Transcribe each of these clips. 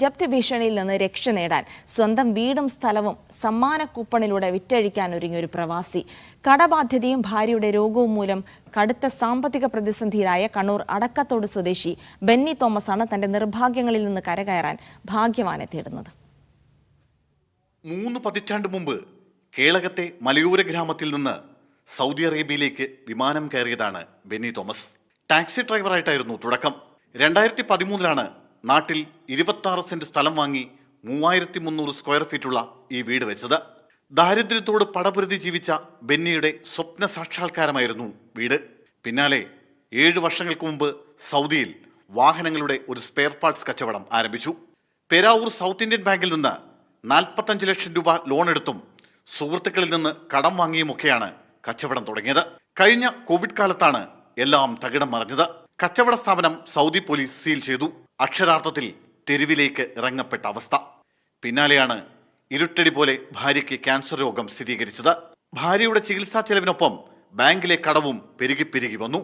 ജപ്തി ഭീഷണിയിൽ നിന്ന് രക്ഷ നേടാൻ സ്വന്തം വീടും സ്ഥലവും സമ്മാന കൂപ്പണിലൂടെ വിറ്റഴിക്കാൻ ഒരുങ്ങിയ ഒരു പ്രവാസി. കടബാധ്യതയും ഭാര്യയുടെ രോഗവും മൂലം കടുത്ത സാമ്പത്തിക പ്രതിസന്ധിയിലായ കണ്ണൂർ അടക്കത്തോട് സ്വദേശി ബെന്നി തോമസ് ആണ് തന്റെ നിർഭാഗ്യങ്ങളിൽ നിന്ന് കരകയറാൻ ഭാഗ്യവാനെ തേടുന്നത്. മൂന്ന് പതിറ്റാണ്ട് മുമ്പ് കേളകത്തെ മലയോര ഗ്രാമത്തിൽ നിന്ന് സൗദി അറേബ്യയിലേക്ക് വിമാനം കയറിയതാണ് ബെന്നി തോമസ്. ടാക്സി ഡ്രൈവറായിട്ടായിരുന്നു തുടക്കം. രണ്ടായിരത്തി പതിമൂന്നിലാണ് നാട്ടിൽ ഇരുപത്തി ആറ് സെന്റ് സ്ഥലം വാങ്ങി മൂവായിരത്തി മുന്നൂറ് സ്ക്വയർ ഫീറ്റുള്ള ഈ വീട് വെച്ചത്. ദാരിദ്ര്യത്തോട് പടപുരുതി ജീവിച്ച ബെന്നിയുടെ സ്വപ്ന സാക്ഷാത്കാരമായിരുന്നു വീട്. പിന്നാലെ ഏഴ് വർഷങ്ങൾക്ക് മുമ്പ് സൗദിയിൽ വാഹനങ്ങളുടെ ഒരു സ്പെയർ പാർട്സ് കച്ചവടം ആരംഭിച്ചു. പെരാവൂർ സൗത്ത് ഇന്ത്യൻ ബാങ്കിൽ നിന്ന് നാൽപ്പത്തഞ്ച് ലക്ഷം രൂപ ലോൺ എടുത്തും സുഹൃത്തുക്കളിൽ നിന്ന് കടം വാങ്ങിയുമൊക്കെയാണ് കച്ചവടം തുടങ്ങിയത്. കഴിഞ്ഞ കോവിഡ് കാലത്താണ് എല്ലാം തകിടം മറിഞ്ഞത്. കച്ചവട സ്ഥാപനം സൗദി പോലീസ് സീൽ ചെയ്തു. അക്ഷരാർത്ഥത്തിൽ തെരുവിലേക്ക് ഇറങ്ങപ്പെട്ട അവസ്ഥ. പിന്നാലെയാണ് ഇരുട്ടടി പോലെ ഭാര്യയ്ക്ക് ക്യാൻസർ രോഗം സ്ഥിരീകരിച്ചത്. ഭാര്യയുടെ ചികിത്സാ ചെലവിനൊപ്പം ബാങ്കിലെ കടവും പെരുകി പെരുകി വന്നു.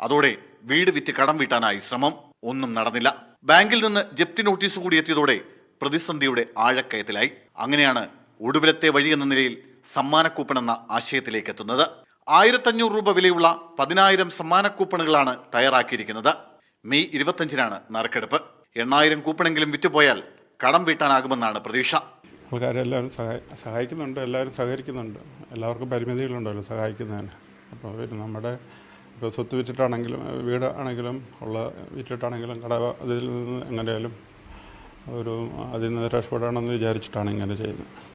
അതോടെ വീട് വിറ്റ് കടം വീട്ടാനായി ശ്രമം. ഒന്നും നടന്നില്ല. ബാങ്കിൽ നിന്ന് ജപ്തി നോട്ടീസ് കൂടി എത്തിയതോടെ പ്രതിസന്ധിയുടെ ആഴക്കയത്തിലായി. അങ്ങനെയാണ് ഒടുവിലത്തെ വഴി എന്ന നിലയിൽ സമ്മാന കൂപ്പൺ എന്ന ആശയത്തിലേക്ക് എത്തുന്നത് ആയിരത്തഞ്ഞൂറ് രൂപ വിലയുള്ള പതിനായിരം സമ്മാന കൂപ്പണുകളാണ് തയ്യാറാക്കിയിരിക്കുന്നത്. മെയ് ഇരുപത്തഞ്ചിനാണ് നറുക്കെടുപ്പ്. എണ്ണായിരം കൂപ്പണെങ്കിലും വിറ്റുപോയാൽ കടം വീട്ടാനാകുമെന്നാണ് പ്രതീക്ഷ. ആൾക്കാരെല്ലാവരും സഹായി സഹായിക്കുന്നുണ്ട് എല്ലാവരും സഹകരിക്കുന്നുണ്ട്. എല്ലാവർക്കും പരിമിതികളുണ്ടല്ലോ സഹായിക്കുന്നതിന്. അപ്പോൾ പിന്നെ നമ്മുടെ ഇപ്പോൾ സ്വത്ത് വിറ്റിട്ടാണെങ്കിലും വീട് ആണെങ്കിലും ഉള്ള വിറ്റിട്ടാണെങ്കിലും കട അതിൽ നിന്ന് എങ്ങനെയാലും ഒരു അതിൽ നിന്ന് രക്ഷപ്പെടണമെന്ന് വിചാരിച്ചിട്ടാണ് ഇങ്ങനെ ചെയ്യുന്നത്.